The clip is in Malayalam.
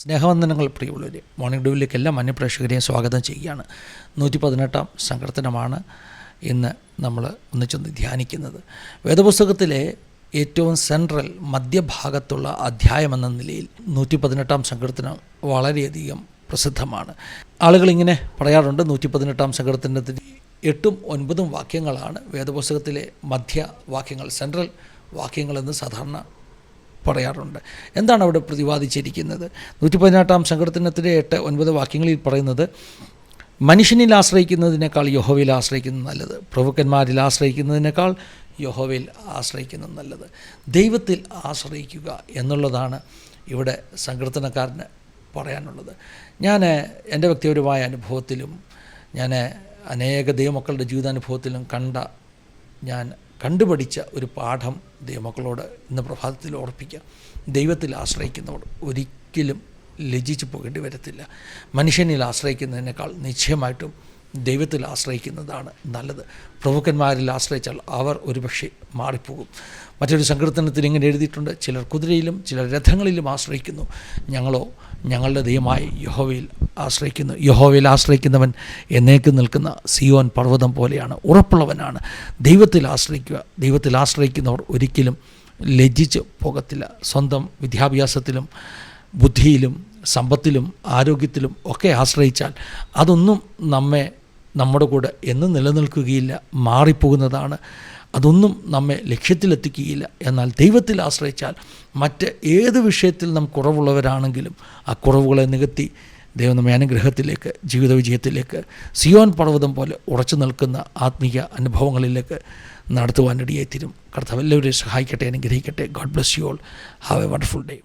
സ്നേഹവന്ദനങ്ങൾ പ്രിയമുള്ളവരെ മോർണിംഗ് ഡ്യൂവിലേക്ക് എല്ലാ മന്യപ്രേക്ഷകരെയും സ്വാഗതം ചെയ്യുകയാണ്. നൂറ്റി പതിനെട്ടാം സങ്കീർത്തനമാണ് ഇന്ന് നമ്മൾ ഒന്നിച്ചൊന്ന് ധ്യാനിക്കുന്നത്. വേദപുസ്തകത്തിലെ ഏറ്റവും സെൻട്രൽ മധ്യഭാഗത്തുള്ള അധ്യായമെന്ന നിലയിൽ നൂറ്റി പതിനെട്ടാം സങ്കീർത്തനം വളരെയധികം പ്രസിദ്ധമാണ്. ആളുകൾ ഇങ്ങനെ പറയാറുണ്ട് നൂറ്റി പതിനെട്ടാം സങ്കീർത്തനത്തിന് എട്ടും ഒൻപതും വാക്യങ്ങളാണ് വേദപുസ്തകത്തിലെ മധ്യവാക്യങ്ങൾ സെൻട്രൽ വാക്യങ്ങളെന്ന് സാധാരണ പറയാറുണ്ട്. എന്താണ് അവിടെ പ്രതിപാദിച്ചിരിക്കുന്നത്? നൂറ്റി പതിനെട്ടാം സങ്കീർത്തനത്തിലെ എട്ട് ഒൻപത് വാക്യങ്ങളിൽ പറയുന്നത് മനുഷ്യനിൽ ആശ്രയിക്കുന്നതിനേക്കാൾ യഹോവയിൽ ആശ്രയിക്കുന്നത് നല്ലത്. പ്രഭുക്കന്മാരിൽ ആശ്രയിക്കുന്നതിനേക്കാൾ യഹോവയിൽ ആശ്രയിക്കുന്നത് നല്ലത്. ദൈവത്തിൽ ആശ്രയിക്കുക എന്നുള്ളതാണ് ഇവിടെ സങ്കീർത്തനക്കാരന് പറയാനുള്ളത്. ഞാൻ എന്റെ വ്യക്തിപരമായ അനുഭവത്തിലും ഞാൻ അനേക ദൈവമക്കളുടെ ജീവിതാനുഭവത്തിലും കണ്ട ഞാൻ കണ്ടുപഠിച്ച ഒരു പാഠം ദൈവമക്കളോട് ഇന്ന് പ്രഭാതത്തിൽ ഓർപ്പിക്കാം. ദൈവത്തിൽ ആശ്രയിക്കുന്നവർ ഒരിക്കലും ലജിച്ചു പോകേണ്ടി വരത്തില്ല. മനുഷ്യനിൽ ആശ്രയിക്കുന്നതിനേക്കാൾ നിശ്ചയമായിട്ടും ദൈവത്തിൽ ആശ്രയിക്കുന്നതാണ് നല്ലത്. പ്രഭുക്കന്മാരിൽ ആശ്രയിച്ചാൽ അവർ ഒരുപക്ഷെ മാറിപ്പോകും. മറ്റൊരു സങ്കീർത്തനത്തിൽ ഇങ്ങനെ എഴുതിയിട്ടുണ്ട് ചിലർ കുതിരയിലും ചിലർ രഥങ്ങളിലും ആശ്രയിക്കുന്നു. ഞങ്ങളോ ഞങ്ങളുടെ ദൈവമായി യഹോവയിൽ ആശ്രയിക്കുന്നു. യഹോവയിൽ ആശ്രയിക്കുന്നവൻ എന്നേക്ക് നിൽക്കുന്ന സിയോൻ പർവതം പോലെയാണ് ഉറപ്പുള്ളവനാണ്. ദൈവത്തിൽ ആശ്രയിക്കുക ദൈവത്തിൽ ആശ്രയിക്കുന്നവർ ഒരിക്കലും ലജ്ജിച്ച് പോകത്തില്ല. സ്വന്തം വിദ്യാഭ്യാസത്തിലും ബുദ്ധിയിലും സമ്പത്തിലും ആരോഗ്യത്തിലും ഒക്കെ ആശ്രയിച്ചാൽ അതൊന്നും നമ്മെ നമ്മുടെ കൂടെ എന്നും നിലനിൽക്കുകയില്ല മാറിപ്പോകുന്നതാണ്. അതൊന്നും നമ്മെ ലക്ഷ്യത്തിലെത്തിക്കുകയില്ല. എന്നാൽ ദൈവത്തിൽ ആശ്രയിച്ചാൽ മറ്റ് ഏത് വിഷയത്തിൽ നാം കുറവുള്ളവരാണെങ്കിലും ആ കുറവുകളെ നികത്തി ദൈവം നമ്മെ അനുഗ്രഹത്തിലേക്ക് ജീവിത വിജയത്തിലേക്ക് സിയോൻ പർവതം പോലെ ഉറച്ചു നിൽക്കുന്ന ആത്മീയ അനുഭവങ്ങളിലേക്ക് നടത്തുവാനിടയായി തീരും കർത്താവ് എല്ലാവരെയും സഹായിക്കട്ടെ അനുഗ്രഹിക്കട്ടെ. God bless you all have a wonderful day